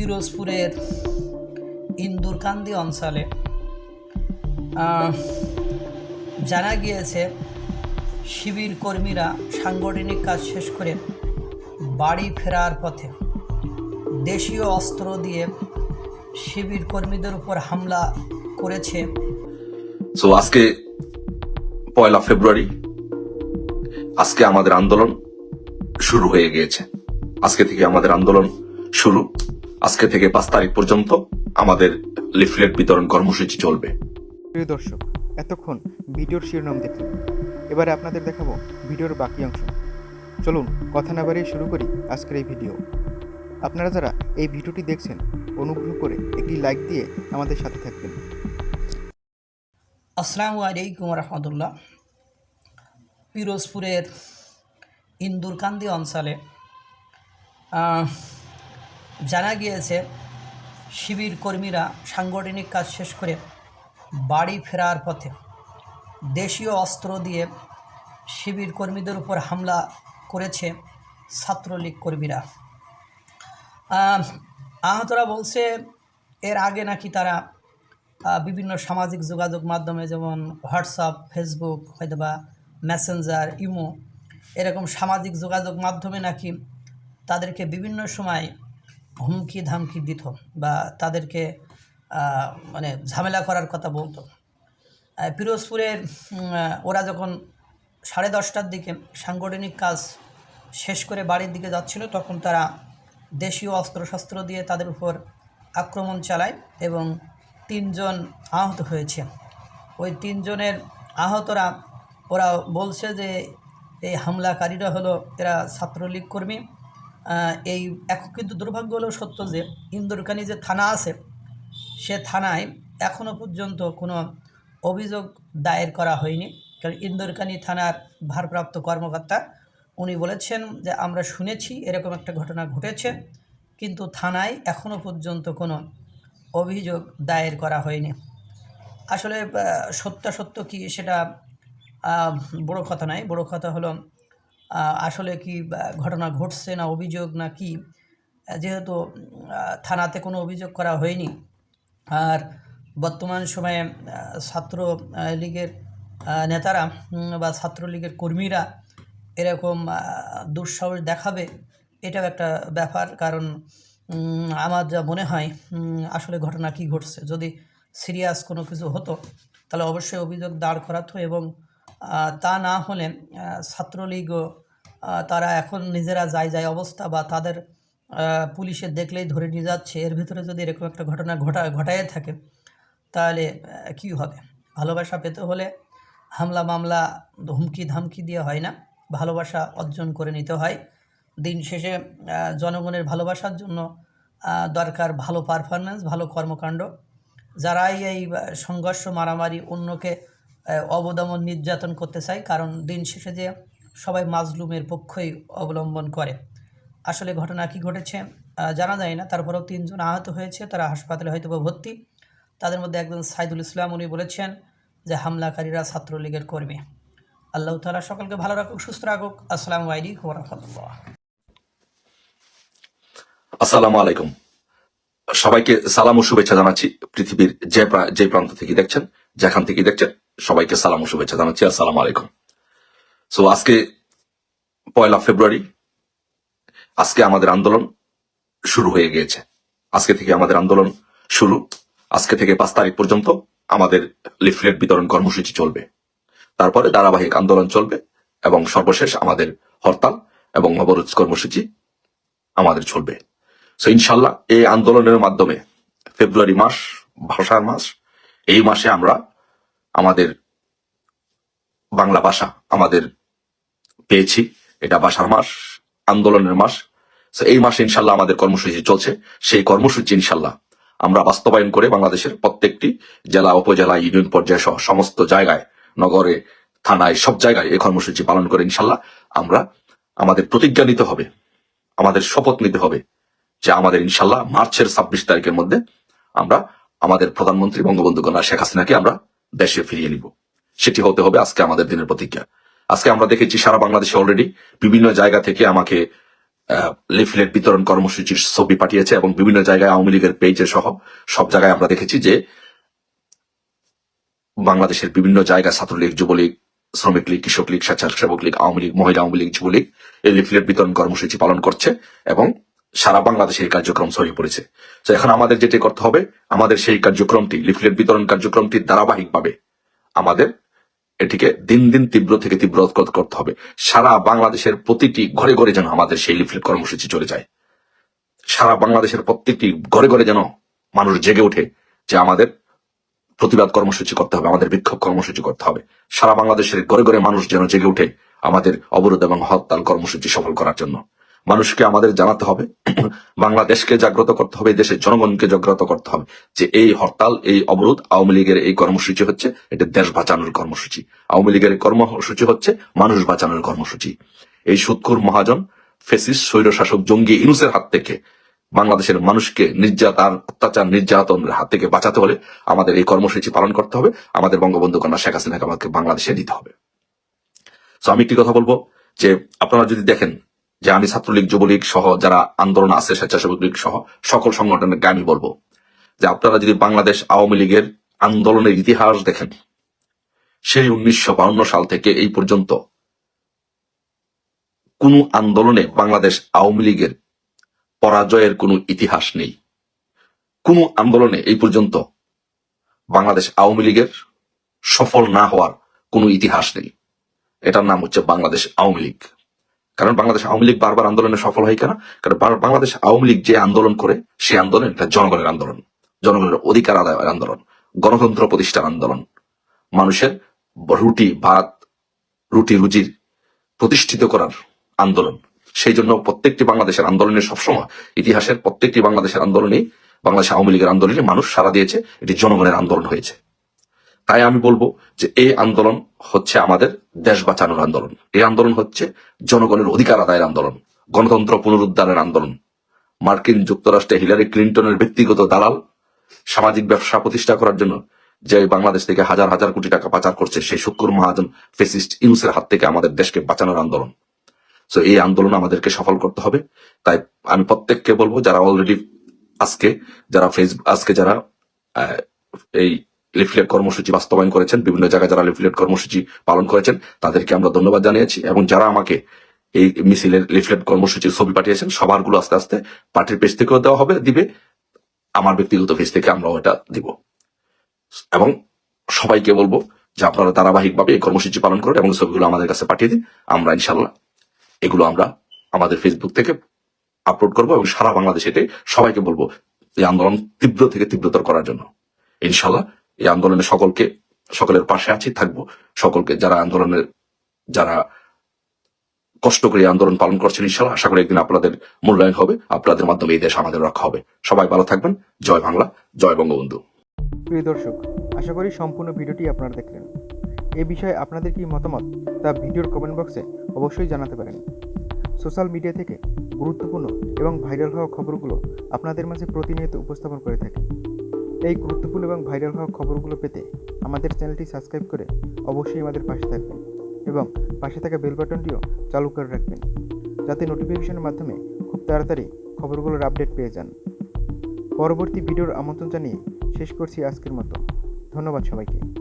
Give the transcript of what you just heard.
পিরোজপুরের ইন্দুরকান্দি অঞ্চলে জানা গিয়েছে শিবির কর্মীরা সাংগঠনিক কাজ শেষ করে বাড়ি ফেরার পথে দেশীয় অস্ত্র দিয়ে শিবির কর্মীদের উপর হামলা করেছে। সো আজকে পয়লা ফেব্রুয়ারি, আজকে আমাদের আন্দোলন শুরু হয়ে গিয়েছে। আজকে থেকে আমাদের আন্দোলন শুরু। আজকে থেকে পাঁচ তারিখ পর্যন্ত আমাদের লিফলেট বিতরণ কর্মসূচি চলবে। প্রিয় দর্শক এতক্ষণ ভিডিওর শিরোনাম দেখলেন। এবারে আপনাদের দেখাবো ভিডিওর বাকি অংশ। চলুন কথা না বাড়িয়ে শুরু করি আজকের এই ভিডিও। আপনারা যারা এই ভিডিওটি দেখছেন অনুগ্রহ করে একটি লাইক দিয়ে আমাদের সাথে থাকবেন। আসসালামু আলাইকুম রহমতুল্লাহ। পিরোজপুরের ইন্দুরকান্দি অঞ্চলে আহ, জানা গিয়েছে, শিবির কর্মীরা সাংগঠনিক কাজ শেষ করে বাড়ি ফেরার পথে দেশীয় অস্ত্র দিয়ে শিবির কর্মীদের উপর হামলা করেছে ছাত্রলীগ কর্মীরা। আহতরা বলছে এর আগে নাকি তারা বিভিন্ন সামাজিক যোগাযোগ মাধ্যমে যেমন হোয়াটসঅ্যাপ, ফেসবুক হয়তো বা মেসেঞ্জার, ইমো, এরকম সামাজিক যোগাযোগ মাধ্যমে নাকি তাদেরকে বিভিন্ন সময় হুমকি ধামকি দিত বা তাদেরকে মানে ঝামেলা করার কথা বলতো। পিরোজপুরের ওরা যখন সাড়ে দশটার দিকে সাংগঠনিক কাজ শেষ করে বাড়ির দিকে যাচ্ছিল, তখন তারা দেশীয় অস্ত্রশস্ত্র দিয়ে তাদের উপর আক্রমণ চালায় এবং তিনজন আহত হয়েছে। ওই তিনজনের আহতরা ওরা বলছে যে, এই হামলাকারীরা হলো, এরা ছাত্রলীগ কর্মী এই এখন কিন্তু দুর্ভাগ্য হলেও সত্য যে ইন্দুরকানি যে থানা আছে, সে থানায় এখনও পর্যন্ত কোনো অভিযোগ দায়ের করা হয়নি। কারণ ইন্দুরকানি থানার ভারপ্রাপ্ত কর্মকর্তা, উনি বলেছেন যে আমরা শুনেছি এরকম একটা ঘটনা ঘটেছে, কিন্তু থানায় এখনও পর্যন্ত কোনো অভিযোগ দায়ের করা হয়নি। আসলে সত্যাসত্য কি সেটা বড় কথা নয়। বড় কথা হলো আসলে কি ঘটনা ঘটছে না অভিযোগ না কি? যেহেতু থানাতে কোনো অভিযোগ করা হয়নি। আর বর্তমান সময়ে ছাত্র লীগের নেতারা বা ছাত্রলীগের কর্মীরা এরকম দুঃসাহস দেখাবে, এটাও একটা ব্যাপার। কারণ আমার যা মনে হয় আসলে ঘটনা কি ঘটছে? যদি সিরিয়াস কোনো কিছু হতো, তাহলে অবশ্যই অভিযোগ দাঁড় করাতো এবং তা না হলে ছাত্রলীগও তারা এখন নিজেরা যায় যায় অবস্থা বা তাদের পুলিশে দেখলেই ধরে নিয়ে যাচ্ছে। এর ভিতরে যদি এরকম একটা ঘটনা ঘটা, ঘটায় থাকে, তাহলে কী হবে? ভালোবাসা পেতে হলে হামলা মামলা হুমকি ধামকি দিয়ে হয় না। ভালোবাসা অর্জন করে নিতে হয়। দিন শেষে জনগণের ভালোবাসার জন্য দরকার ভালো পারফরমেন্স ভালো কর্মকাণ্ড। যারাই এই সংঘর্ষ, মারামারি অন্যকে অবদমন নির্যাতন করতে চায় কারণ দিন শেষে যে সবাই মাজলুমের পক্ষই অবলম্বন করে। আসলে ঘটনা কি ঘটেছে জানা যায় না। তারপরেও তিনজন আহত হয়েছে, তারা হাসপাতালে হয়তো ভর্তি। তাদের মধ্যে একজন সাইদুল ইসলাম, উনি বলেছেন যে, হামলাকারীরা ছাত্রলীগের কর্মী। আল্লাহ তালা সকলকে ভালো রাখুক, সুস্থ রাখুক। আসসালামু আসসালামু আলাইকুম। সবাইকে সালাম ও শুভেচ্ছা জানাচ্ছি পৃথিবীর যে যে প্রান্ত থেকে দেখছেন, যেখান থেকে দেখছেন। সবাইকে সালাম ও শুভেচ্ছা জানাচ্ছি, আসসালামু আলাইকুম। সো আজকে পয়লা ফেব্রুয়ারি, আজকে আমাদের আন্দোলন শুরু হয়ে গিয়েছে। আজকে থেকে আমাদের আন্দোলন শুরু। আজকে থেকে পাঁচ তারিখ পর্যন্ত আমাদের লিফলেট বিতরণ কর্মসূচি চলবে। তারপরে ধারাবাহিক আন্দোলন চলবে এবং সর্বশেষ আমাদের হরতাল এবং অবরোধ কর্মসূচি আমাদের চলবে। সো ইনশাল্লাহ এই আন্দোলনের মাধ্যমে ফেব্রুয়ারি মাস, ভাষার মাস, এই মাসে আমরা আমাদের বাংলা ভাষা আমাদের পেয়েছি। এটা ভাষার মাস, আন্দোলনের মাস। এই মাসে ইনশাল্লাহ আমাদের কর্মসূচি চলছে। সেই কর্মসূচি ইনশাল্লাহ আমরা বাস্তবায়ন করে বাংলাদেশের প্রত্যেকটি জেলা, উপজেলা, ইউনিয়ন পর্যায়ে সহ সমস্ত জায়গায়, নগরে, থানায়, সব জায়গায় এই কর্মসূচি পালন করে ইনশাল্লাহ আমরা আমাদের প্রতিজ্ঞা নিতে হবে, আমাদের শপথ নিতে হবে যে আমাদের ইনশাল্লাহ মার্চের ছাব্বিশ তারিখের মধ্যে আমরা আমাদের প্রধানমন্ত্রী বঙ্গবন্ধু কন্যা শেখ হাসিনাকে আমরা দেশে ফিরিয়ে নিব। সেটি হতে হবে আজকে আমাদের দিনের প্রতিজ্ঞা। আজকে আমরা দেখেছি সারা বাংলাদেশে অলরেডি বিভিন্ন জায়গা থেকে আমাকে লিফলেট বিতরণ কর্মসূচির ছবি পাঠিয়েছে এবং বিভিন্ন জায়গায় আওয়ামী লীগের পেজে সহ সব জায়গায় আমরা দেখেছি যে বাংলাদেশের বিভিন্ন জায়গায় ছাত্রলীগ, যুবলীগ, শ্রমিক লীগ, কৃষক লীগ, স্বেচ্ছাসেবক লীগ, আওয়ামী লীগ, মহিলা আওয়ামী লীগ, যুবলীগ এই লিফলেট বিতরণ কর্মসূচি পালন করছে এবং সারা বাংলাদেশে এই কার্যক্রম ছড়িয়ে পড়েছে। তো এখন আমাদের যেটি করতে হবে, আমাদের সেই কার্যক্রমটি, লিফলেট বিতরণ কার্যক্রমটি ধারাবাহিকভাবে আমাদের এটিকে দিন দিন তীব্র থেকে তীব্র করতে হবে। সারা বাংলাদেশের প্রতিটি ঘরে ঘরে যেন আমাদের সেই লিফলেট কর্মসূচি চলে যায়। সারা বাংলাদেশের প্রত্যেকটি ঘরে ঘরে যেন মানুষ জেগে ওঠে যে আমাদের প্রতিবাদ কর্মসূচি করতে হবে, আমাদের বিক্ষোভ কর্মসূচি করতে হবে। সারা বাংলাদেশের ঘরে ঘরে মানুষ যেন জেগে ওঠে আমাদের অবরোধ এবং হরতাল কর্মসূচি সফল করার জন্য। মানুষকে আমাদের জানাতে হবে, বাংলাদেশকে জাগ্রত করতে হবে, দেশের জনগণকে জাগ্রত করতে হবে যে এই হরতাল, এই অবরোধ আওয়ামী লীগের এই কর্মসূচি হচ্ছে, এটা দেশ বাঁচানোর কর্মসূচি। আওয়ামী লীগের কর্মসূচি হচ্ছে মানুষ বাঁচানোর কর্মসূচি। এই সুৎখুর মহাজন ফেসিস স্বৈরশাসক জঙ্গি ইনুসের হাত থেকে বাংলাদেশের মানুষকে নির্যাতন, অত্যাচার, নির্যাতনের হাত থেকে বাঁচাতে হলে আমাদের এই কর্মসূচি পালন করতে হবে, আমাদের বঙ্গবন্ধু কন্যা শেখ হাসিনাকে আমাকে বাংলাদেশে দিতে হবে। তো আমি একটি কথা বলব যে, আপনারা যদি দেখেন যে আমি ছাত্রলীগ, যুবলীগ সহ যারা আন্দোলন আছে, স্বেচ্ছাসেবক লীগ সহ সকল সংগঠনকে আমি বলব যে আপনারা যদি বাংলাদেশ আওয়ামী লীগের আন্দোলনের ইতিহাস দেখেন, সেই উনিশশো সাল থেকে এই পর্যন্ত কোন আন্দোলনে বাংলাদেশ আওয়ামী লীগের পরাজয়ের কোনো ইতিহাস নেই। কোন আন্দোলনে এই পর্যন্ত বাংলাদেশ আওয়ামী লীগের সফল না হওয়ার কোনো ইতিহাস নেই। এটার নাম হচ্ছে বাংলাদেশ আওয়ামী লীগ। কারণ বাংলাদেশ আওয়ামী লীগ বারবার আন্দোলনে সফল হয় কেন? কারণ বাংলাদেশ আওয়ামী লীগ যে আন্দোলন করে, সেই আন্দোলন এটা জনগণের আন্দোলন। জনগণের অধিকার আদায়ের আন্দোলন, গণতন্ত্র প্রতিষ্ঠার আন্দোলন। মানুষের রুটি, ভাত, রুটি, রুজির প্রতিষ্ঠিত করার আন্দোলন। সেই জন্য প্রত্যেকটি বাংলাদেশের আন্দোলনের সবসময় ইতিহাসের প্রত্যেকটি বাংলাদেশের আন্দোলনেই, বাংলাদেশ আওয়ামী লীগের আন্দোলনে মানুষ সারা দিয়েছে, এটি জনগণের আন্দোলন হয়েছে। তাই আমি বলব যে এই আন্দোলন হচ্ছে আমাদের দেশ বাঁচানোর আন্দোলন। এই আন্দোলন হচ্ছে জনগণের অধিকার আদায়ের আন্দোলন, গণতন্ত্র পুনরুদ্ধারের আন্দোলন। মার্কিন যুক্তরাষ্ট্রে হিলারি ক্লিন্টনের ব্যক্তিগত দালাল সামাজিক ব্যবসা প্রতিষ্ঠা করার জন্য যে বাংলাদেশ থেকে হাজার হাজার কোটি টাকা পাচার করছে, সেই শুক্র মহাজন ফেসিস্ট ইউনুসের হাত থেকে আমাদের দেশকে বাঁচানোর আন্দোলন। তো এই আন্দোলন আমাদেরকে সফল করতে হবে। তাই আমি প্রত্যেককে বলব, যারা অলরেডি আজকে, যারা ফেসবুক আজকে যারা এই লিফলেট কর্মসূচি বাস্তবায়ন করেছেন, বিভিন্ন জায়গায় যারা লিফলেট কর্মসূচি পালন করেছেন, তাদেরকে আমরা ধন্যবাদ জানিয়েছি এবং যারা আমাকে এই মিছিলের লিফলেট কর্মসূচির ছবি পাঠিয়েছেন সবারগুলো আস্তে আস্তে পার্টির পেজ থেকেও দেওয়া হবে, দিবে। আমার ব্যক্তিগত পেজ থেকে আমরাও এটা দিব। এবং সবাইকে বলব যে আপনারা ধারাবাহিকভাবে এই কর্মসূচি পালন করুন এবং ছবিগুলো আমাদের কাছে পাঠিয়ে দিন। আমরা ইনশাল্লাহ এগুলো আমরা আমাদের ফেসবুক থেকে আপলোড করব এবং সারা বাংলাদেশে সবাইকে বলব এই আন্দোলন তীব্র থেকে তীব্রতর করার জন্য। ইনশাল্লাহ এই আন্দোলনে সকলকে, সকলের পাশে আছি, থাকব। সকলকে যারা আন্দোলনের, যারা কষ্ট করে আন্দোলন পালন করছেন, ইনশাল্লাহ, আশা করি একদিন আপনাদের মূল্যায়ন হবে, আপনাদের মাধ্যমে এই দেশ আমাদের রক্ষা হবে। সবাই ভালো থাকবেন। জয় বাংলা, জয় বঙ্গবন্ধু। প্রিয় দর্শক, আশা করি সম্পূর্ণ ভিডিওটি আপনারা দেখলেন। এ বিষয়ে আপনাদের কি মতামত, তা ভিডিওর কমেন্ট বক্সে অবশ্যই জানাতে পারেন। সোশ্যাল মিডিয়া থেকে গুরুত্বপূর্ণ এবং ভাইরাল হওয়া খবরগুলো আপনাদের মাঝে প্রতিনিয়ত উপস্থাপন করে থাকি। এই গুরুত্বপূর্ণ এবং ভাইরাল হওয়া খবরগুলো পেতে আমাদের চ্যানেলটি সাবস্ক্রাইব করে অবশ্যই আমাদের পাশে থাকবেন এবং পাশে থাকা বেল বাটনটিও চালু করে রাখবেন যাতে নোটিফিকেশনের মাধ্যমে খুব তাড়াতাড়ি খবরগুলোর আপডেট পেয়ে যান। পরবর্তী ভিডিওর আমন্ত্রণ জানিয়ে শেষ করছি আজকের মতো। ধন্যবাদ সবাইকে।